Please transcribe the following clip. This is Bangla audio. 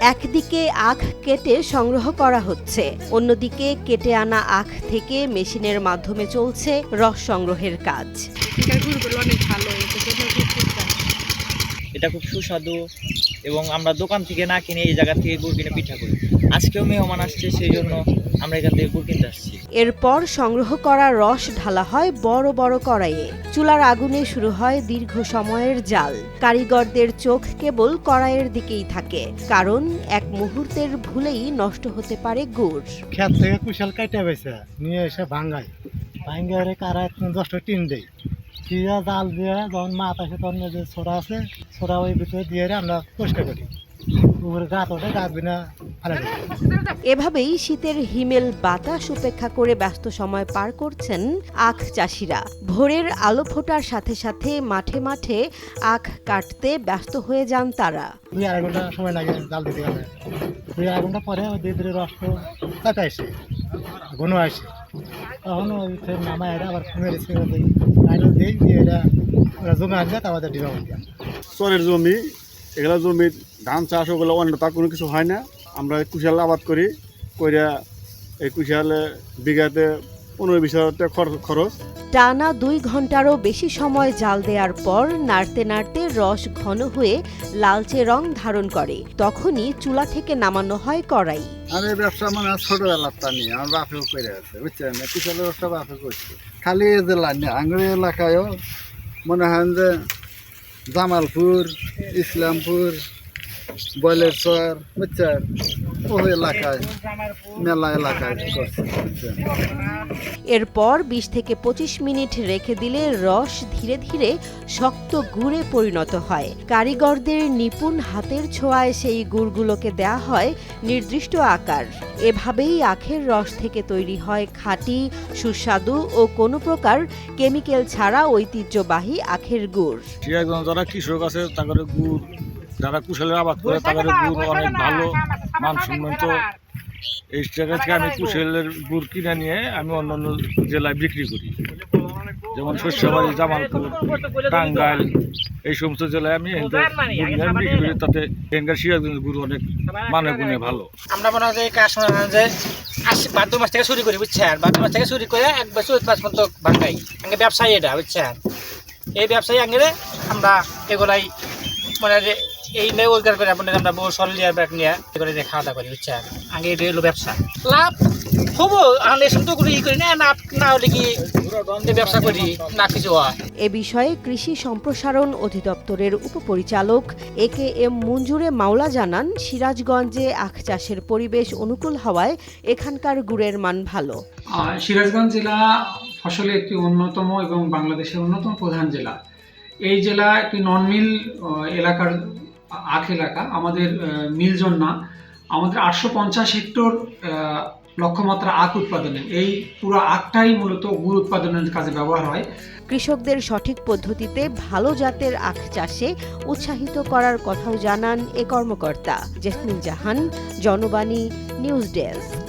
একদিকে আখ কেটে সংগ্রহ করা হচ্ছে, অন্যদিকে কেটে আনা আখ থেকে মেশিনের মাধ্যমে চলছে রস সংগ্রহের কাজ। অনেক ভালো এটার জন্য খুব সুস্বাদু। এটা খুব সুস্বাদু এবং আমরা দোকান থেকে না কিনে এই জায়গা থেকে গুড় কিনে পিঠা করি। আজকেও মেহমান আসছে সেই জন্য আমরা এখান থেকে গুড় কিনতে আসছি। এরপর সংগ্রহ করা রস ঢালা হয় বড় বড় কড়াইয়ে। চুলার আগুনে শুরু হয় দীর্ঘ সময়ের জাল। কারিগরদের চোখ কেবল কড়াইয়ের দিকেই থাকে কারণ এক মুহূর্তের ভুলেই নষ্ট হতে পারে গুড়। খেত থেকে কুশাল কাটে বেছে নিয়ে এসে ভাঙ্গাই ভাঙ্গারে কারা দশটা টিন দেই দিয়ে জাল দিয়ে যখন মাছ আসে তখন যে ছোড়া আছে ছোড়া ওই ভিতরে দিয়ে আমরা পরিষ্কার করি। উপরে গাছ ওঠে গাছ বিনা এভাবেই শীতের হিমেল বাতাস উপেক্ষা করে ব্যস্ত সময় পার করছেন আখ চাষিরা। ভোরের আলো ফোটার সাথে সাথে মাঠে মাঠে আখ কাটতে ব্যস্ত হয়ে যান তারা। দুই আড়াই ঘণ্টা সময় লাগে জাল দিতে দুই আড়াই ঘণ্টা পরে রস কাটা আসে। ঘন আসে। এটা আবার ওরা জমে ডিমা চরের জমি, এগুলা জমি ধান চাষ ওগুলো অন্য কোনো কিছু হয় না। আমরা কুশাল আবাদ করি, কইরা এই কুশালে বিঘাতে পনেরো বিশ হাজার খরচ। টানা দুই ঘন্টারও বেশি সময় জাল দেওয়ার পর নাড়তে নাড়তে রস ঘন হয়ে লালচে রং ধারণ করে। তখনই চুলা থেকে নামানো হয় কড়াই। আমি ব্যবসা মানে ছোটবেলার নিয়ে আমার বাপেও করে আছে, বুঝছেন? কুশলের ব্যবসা বাপে করছে। খালি জেলা নিয়ে এলাকায়ও মনে হয় যে জামালপুর, ইসলামপুর বয়লেশ্বর বুঝছেন? ওই এলাকায় মেলা এলাকায় এরপর বিশ থেকে পঁচিশ মিনিট রেখে দিলে রস ধীরে ধীরে শক্ত গুড়ে পরিণত হয়। কারিগরদের নিপুণ হাতের ছোঁয়ায় সেই গুড়গুলোকে দেয়া হয় নির্দিষ্ট আকার। এভাবেই আখের রস থেকে তৈরি হয় খাঁটি সুস্বাদু ও কোনো প্রকার কেমিক্যাল ছাড়া ঐতিহ্যবাহী আখের গুড়। যারা কৃষক আছে তাদের গুড় যারা কুশলের আবাদ করে তাদের গুড় অনেক ভালো। মানসম্মত এই জায়গা থেকে আমি কুশলের গুড় কিনে নিয়ে আমি অন্য অন্য জেলায় বিক্রি করি। যেমন শস্যবাড়ি জামালপুর টাঙ্গাইল এই সমস্ত জেলায় আমি বিক্রি করি। তাতে এখানকার সিরাজগঞ্জ গুড় অনেক মানে গুণে ভালো। আমরা মনে হয় যে এই কাজ যে আশি ভাদ্র মাস থেকে শুরু করি বুঝছেন? ভাদ্র মাস থেকে শুরু করে এক বছর চৈত মাস পর্যন্ত ভাঙাই আগে ব্যবসায়ী এটা বুঝছেন? এই ব্যবসায়ী আগে আমরা এগুলাই মানে যে এই নিয়ে রোজগার করে আপনাদের আমরা বউ সরলিয়ার ব্যাগ নিয়ে করে খাওয়া দাওয়া করি বুঝছেন? আগে এটা হলো ব্যবসা। লাভ হব আমরা তো কোনো ই করি না না না হলে কি ব্যবসা করি না কিছু হয়। এ বিষয়ে কৃষি সম্প্রসারণ অধিদপ্তরের উপপরিচালক এ কে এম মঞ্জুরে মাওলা জানান সিরাজগঞ্জে আখ চাষের পরিবেশ অনুকূল হওয়ায় এখানকার গুড়ের মান ভালো। সিরাজগঞ্জ জেলা ফসলে একটি অন্যতম এবং বাংলাদেশের অন্যতম প্রধান জেলা। এই জেলা একটি নন মিল এলাকার আখ এলাকা আমাদের মিলজন না। আমাদের আটশো পঞ্চাশ হেক্টর লক্ষ্যমাত্রা আখ উৎপাদনে। এই পুরো আখটাই মূলত গুড় উৎপাদনের কাজে ব্যবহার হয়। কৃষকদের সঠিক পদ্ধতিতে ভালো জাতের আখ চাষে উৎসাহিত করার কথাও জানান এ কর্মকর্তা। Jesmin Jahan, Janobani, news desk.